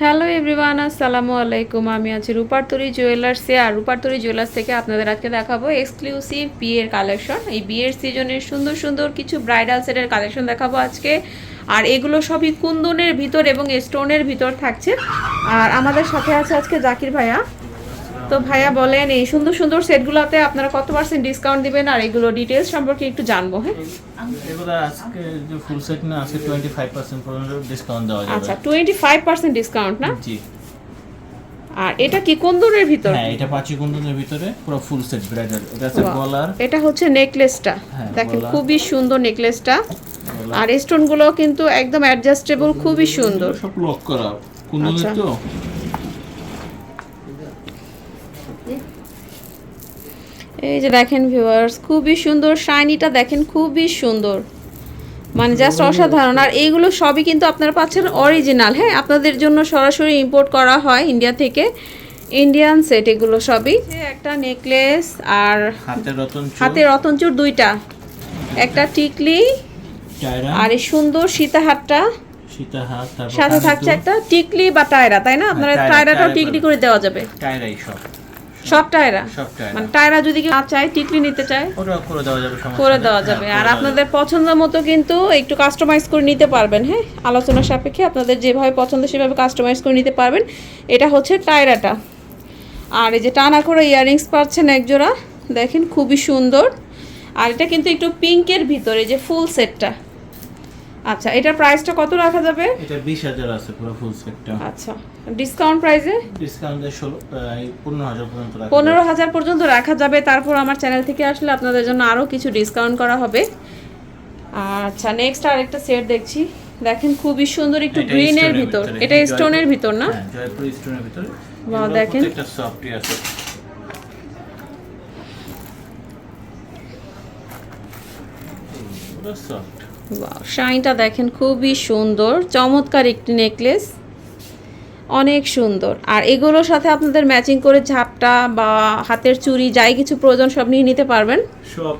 Hello everyone, আসসালামু আলাইকুম। আমি আছি রূপারতরি জুয়েলার্সে আর রূপারতরি জুয়েলার্স থেকে আপনাদের আজকে দেখাবো এক্সক্লুসিভ বিয়ের কালেকশন এই বিয়ের সিজনের সুন্দর সুন্দর কিছু ব্রাইডাল সেটের কালেকশন দেখাবো আজকে। আর এগুলো সবই কুন্দনের ভিতর এবং স্টোনের ভিতর থাকছে। আর আমাদের সাথে আছে আজকে জাকির ভাইয়া। তো ভাইয়া বলেন এই সুন্দর সুন্দর সেটগুলোতে আপনারা কত পার্সেন্ট ডিসকাউন্ট দিবেন আর এগুলো ডিটেলস সম্পর্কে একটু জানব হ্যাঁ? এগুলো আজকে যে ফুল সেট না ফাইভ পার্সেন্ট পর্যন্ত ডিসকাউন্ট দেওয়া যাবে। আচ্ছা টোয়েন্টি ফাইভ পার্সেন্ট ডিসকাউন্ট না? জি। আর এটা কি কুন্দনের ভিতর? হ্যাঁ এটা পাঁচি কুন্দনের ভিতরে পুরো ফুল সেট ব্রাইডাল। এটা আছে গলার। এটা হচ্ছে নেকলেসটা হ্যাঁ, দেখেন খুবই সুন্দর নেকলেসটা। আর স্টোনগুলো কিন্তু একদম অ্যাডজাস্টেবল খুবই সুন্দর। সব লক করা। কুন্দনের আচ্ছা। তো? এই যে দেখেন ভিউয়ার্স খুবই সুন্দর শাইনিটা দেখেন খুবই সুন্দর। মানে জাস্ট অসাধারণ। আর এইগুলো সবই কিন্তু আপনারা পাচ্ছেন অরিজিনাল হ্যাঁ? আপনাদের জন্য সরাসরি ইম্পোর্ট করা হয় ইন্ডিয়া থেকে। ইন্ডিয়ান সেট এগুলো সবই। একটা নেকলেস আর হাতে রতন হাতে রতনচুর দুইটা। একটা টিকলি আর এই সুন্দর সীতাহারটা। সীতা সাথে থাকছে একটা টিকলি বা টায়রা তাই না? আপনারা টায়রা, টায়রাটাও টিকলি করে। করে দেওয়া যাবে। টায়রাই সব। সব টায়রা? মানে টায়রা যদি কেউ না চায় টিকলি নিতে চায়? করে দেওয়া যাবে করে দেওয়া হ্যাঁ, যাবে। আর আপনাদের পছন্দ মতো কিন্তু একটু কাস্টমাইজ করে নিতে পারবেন হ্যাঁ? আলোচনা সাপেক্ষে আপনাদের যেভাবে পছন্দ সেভাবে কাস্টমাইজ করে নিতে পারবেন। এটা হচ্ছে টায়রাটা। আর এই যে টানা করে ইয়াররিংস পাচ্ছেন এক জোড়া দেখেন খুবই সুন্দর। আর এটা কিন্তু একটু পিঙ্কের ভিতরে যে ফুল সেটটা আচ্ছা এটার প্রাইসটা কত রাখা যাবে। এটা বিশ হাজার আছে পুরো ফুল সেটটা আচ্ছা ডিসকাউন্ট প্রাইসে ডিসকাউন্ট দিয়ে ষোলো পনেরো হাজার পর্যন্ত রাখা পনেরো যাবে। হাজার পর্যন্ত রাখা যাবে। তারপর আমার চ্যানেল থেকে আসলে আপনাদের জন্য আরও কিছু ডিসকাউন্ট করা হবে। আচ্ছা নেক্সট আরেকটা সেট দেখছি। দেখেন খুবই সুন্দর একটু stone এর ভিতর। এটা স্টোনের ভিতর না? হ্যাঁ জয়পুর স্টোনের ভিতরে। বাহ, দেখেন। প্রত্যেকটা সফটই আছে। সফট শাইনটা দেখেন খুবই সুন্দর চমৎকার একটি নেকলেস অনেক সুন্দর। আর এগুলোর সাথে আপনাদের ম্যাচিং করে ঝাপটা বা হাতের চুড়ি যাই কিছু প্রয়োজন সব নিয়ে নিতে পারবেন। সব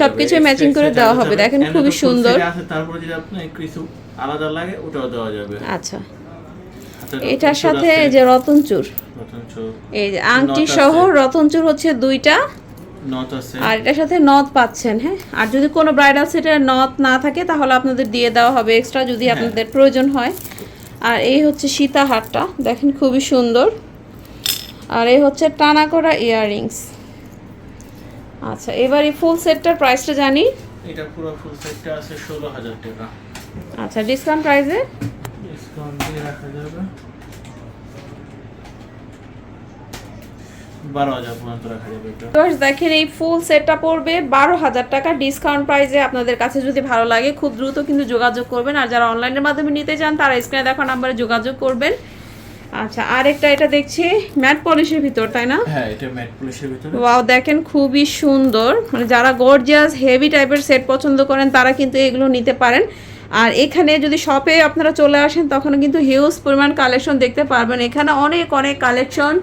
সবকিছু যাবে। করে দেওয়া হবে। দেখেন খুবই সুন্দর। তারপরে যদি আপনার কিছু আলাদা লাগে ওটাও দেওয়া যাবে। আচ্ছা। এটার সাথে এই যে রতনচুর এই যে আংটি সহ। রতনচুর হচ্ছে দুইটা। আর এটার সাথে নথ পাচ্ছেন হ্যাঁ? আর যদি কোনো ব্রাইডাল সেটের নথ না থাকে তাহলে আপনাদের দিয়ে দেওয়া হবে এক্সট্রা যদি হ্যাঁ। আপনাদের প্রয়োজন হয়। আর এই হচ্ছে সীতাহারটা দেখেন খুবই সুন্দর। আর এই হচ্ছে টানা করা ইয়াররিংস আচ্ছা এবার এই ফুল সেটটার প্রাইসটা জানি। এটা পুরো ফুল সেটটা আছে ষোলো হাজার টাকা। আচ্ছা ডিসকাউন্ট প্রাইসে ডিসকাউন্ট দিয়ে রাখা যাবে বারো হাজার পর্যন্ত রাখা যাবে এটা তো দেখেন এই ফুল সেটটা পড়বে বারো হাজার টাকা ডিসকাউন্ট প্রাইসে আপনাদের কাছে যদি ভালো লাগে খুব দ্রুত কিন্তু যোগাযোগ করবেন। আর যারা অনলাইনের মাধ্যমে নিতে চান তারা স্ক্রিনে দেখা নাম্বারে যোগাযোগ করবেন। আচ্ছা আরেকটা এটা দেখছি ম্যাট পলিশের ভিতর তাই না? হ্যাঁ এটা ম্যাট পুলিশের ভিতরে। ওয়াও দেখেন খুবই সুন্দর। মানে যারা গর্জিয়াস হেভি টাইপের সেট পছন্দ করেন তারা কিন্তু এগুলো নিতে পারেন। আর এখানে যদি শপে আপনারা চলে আসেন তখন কিন্তু হিউজ পরিমাণ কালেকশন দেখতে পারবেন। এখানে অনেক অনেক কালেকশন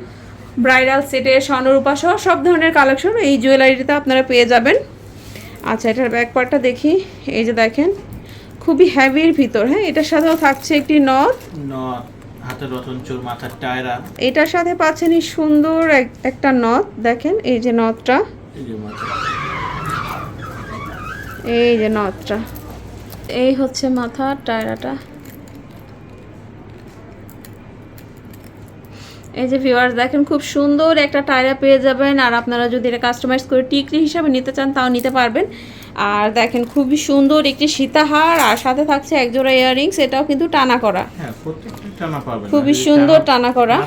ব্রাইডাল সেটের স্বর্ণরূপা সহ সব ধরনের কালেকশন এই জুয়েলারিতে আপনারা পেয়ে যাবেন। আচ্ছা এটার ব্যাক পার্টটা দেখি। এই যে দেখেন খুবই হ্যাভির ভিতর হ্যাঁ? এটার সাথেও থাকছে একটি নথ নথ হাতের রতন মাথার টায়রা। এটার সাথে পাচ্ছেন এই সুন্দর এক- একটা নথ দেখেন এই যে নথটা এই যে মাথা নথটা এই হচ্ছে মাথার টায়রাটা। এই যে ভিউয়ার্স দেখেন খুব সুন্দর একটা টায়রা পেয়ে যাবেন। আর আপনারা যদি এটা কাস্টমাইজ করে টিকলি হিসাবে নিতে চান তাও নিতে পারবেন। আর দেখেন খুবই সুন্দর একটি সীতাহার আর সাথে থাকছে একজোড়া ইয়াররিংস এটাও কিন্তু টানা করা। হ্যাঁ খুবই সুন্দর টানা করা।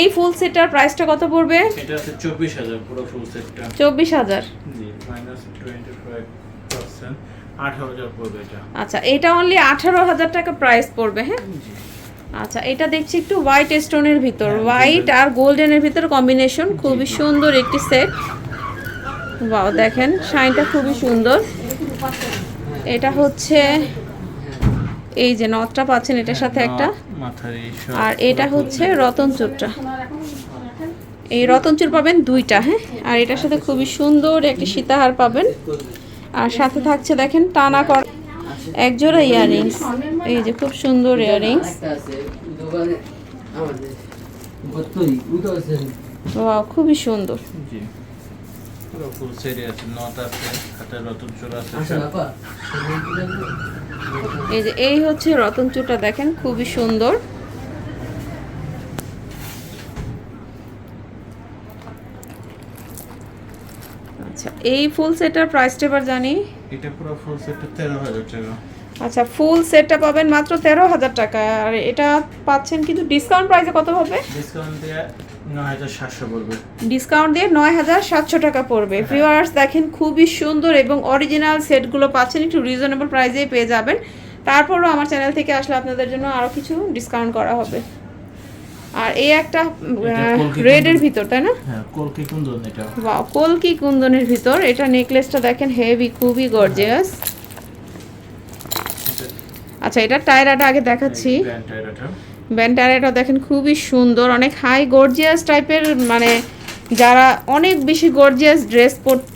এই ফুল সেটটার প্রাইসটা কত পড়বে? চব্বিশ হাজার আচ্ছা এটা অনলি আঠারো হাজার টাকা প্রাইস পড়বে হ্যাঁ? আচ্ছা এটা দেখছি একটু হোয়াইট স্টোনের ভিতর। হ্যাঁ, হোয়াইট আর গোল্ডেনের ভিতর কম্বিনেশন খুবই সুন্দর একটি সেট বাও দেখেন শাইনটা খুবই সুন্দর। এটা হচ্ছে এই যে নথটা পাচ্ছেন এটার সাথে একটা। আর এটা হচ্ছে রতনচুরটা এই রতনচুর পাবেন দুইটা হ্যাঁ? আর এটার সাথে খুবই সুন্দর একটি সীতাহার পাবেন। আর সাথে থাকছে দেখেন টানা করা এক জোড়া ইয়াররিংস এই যে খুব সুন্দর ইয়াররিংস ওয়াও খুবই সুন্দর। এই যে এই হচ্ছে রতন চুটা দেখেন খুবই সুন্দর। আচ্ছা এই ফুল সেটার প্রাইসটা এবার জানি। এটা পুরো ফুল সেটটা তেরো হাজার টাকা। আচ্ছা ফুল সেটটা পাবেন মাত্র তেরো হাজার টাকা। আর এটা পাচ্ছেন কিন্তু ডিসকাউন্ট প্রাইসে কত হবে? ডিসকাউন্ট দিয়ে নয় হাজার সাতশো পড়বে। ডিসকাউন্ট দিয়ে নয় হাজার সাতশো টাকা পড়বে। ভিউয়ার্স দেখেন খুবই সুন্দর এবং অরিজিনাল সেটগুলো পাচ্ছেন। একটু রিজনেবল প্রাইসেই পেয়ে যাবেন। তারপরও আমার চ্যানেল থেকে আসলে আপনাদের জন্য আরও কিছু ডিসকাউন্ট করা হবে। আর এই একটা রেডের ভিতর তাই না? হ্যাঁ কলকি কুন্দন এটা। বাহ কলকি কুন্দনের ভিতর। এটা নেকলেসটা দেখেন হেভি খুবই গর্জিয়াস। আচ্ছা এটা টায়রাটা আগে দেখাচ্ছি। গ্র্যান্ড টায়ারটা। দেখেন খুবই সুন্দর অনেক হাই গর্জিয়াস টাইপের মানে যারা অনেক বেশি গর্জিয়াস ড্রেস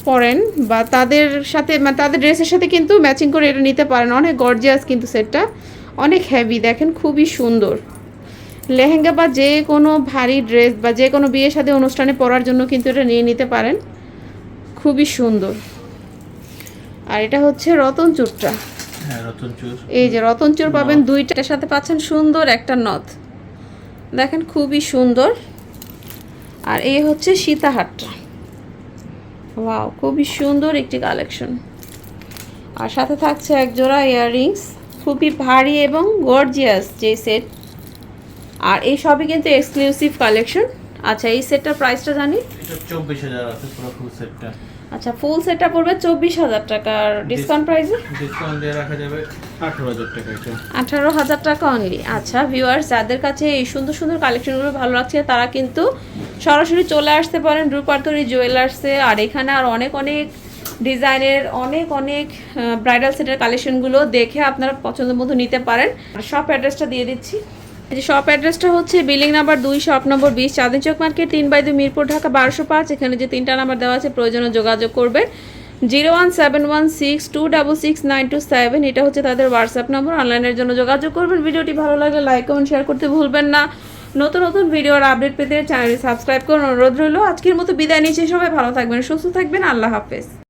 পরেন বা তাদের সাথে মানে তাদের ড্রেসের সাথে কিন্তু ম্যাচিং করে এটা নিতে পারেন। অনেক গর্জিয়াস কিন্তু সেটটা। অনেক হেভি দেখেন খুবই সুন্দর। লেহেঙ্গা বা যে কোনো ভারী ড্রেস বা যে কোনো বিয়ের সাথে অনুষ্ঠানে পরার জন্য কিন্তু এটা নিয়ে নিতে পারেন। খুবই সুন্দর। আর এটা হচ্ছে রতন চূড়টা হ্যাঁ রতন চুর। এই যে রতনচুর পাবেন দুইটার সাথে পাচ্ছেন সুন্দর একটা নথ। দেখেন খুবই সুন্দর। আর এই হচ্ছে সীতাহারটা। ওয়াও খুবই সুন্দর একটি কালেকশন। আর সাথে থাকছে এক জোড়া ইয়াররিংস। খুবই ভারী এবং গর্জিয়াস যে সেট। আর এই সবই কিন্তু এক্সক্লুসিভ কালেকশন আচ্ছা এই সেটটার প্রাইসটা জানি? এটা চব্বিশ হাজার আছে পুরো ফুল সেটটা আচ্ছা ফুল সেটটা পড়বে চব্বিশ হাজার টাকা। আর ডিসকাউন্ট প্রাইসে ডিসকাউন্ট দিয়ে রাখা যাবে আঠারো হাজার টাকা এটা। আঠারো হাজার টাকা অনলি আচ্ছা ভিউয়ার্স যাদের কাছে এই সুন্দর সুন্দর কালেকশনগুলো ভালো লাগছে তারা কিন্তু সরাসরি চলে আসতে পারেন রূপার্তরি জুয়েলার্সে আর এখানে আর অনেক অনেক ডিজাইনের অনেক অনেক ব্রাইডাল সেটের কালেকশনগুলো দেখে আপনারা পছন্দ মতো নিতে পারেন। আর শপ অ্যাড্রেসটা দিয়ে দিচ্ছি। এই যে শপ অ্যাড্রেসটা হচ্ছে বিল্ডিং নাম্বার দুই শপ নম্বর বিশ, চাঁদিন চক মার্কেট, তিন বাই দুই মিরপুর, ঢাকা বারোশো পাঁচ। এখানে যে তিনটা নাম্বার দেওয়া আছে, প্রয়োজনে যোগাযোগ করবে zero one seven one six two double six nine two seven, এটা হচ্ছে তাদের হোয়াটসঅ্যাপ নম্বর অনলাইনের জন্য যোগাযোগ করবেন। ভিডিওটি ভালো লাগলে লাইক কমেন্ট শেয়ার করতে ভুলবেন না। নতুন নতুন ভিডিওর আপডেট পেতে চ্যানেলটি সাবস্ক্রাইব করুন। অনুরোধ রইল, আজকের মতো বিদায় নিচ্ছি সবাই। ভালো থাকবেন, সুস্থ থাকবেন। আল্লাহ হাফেজ।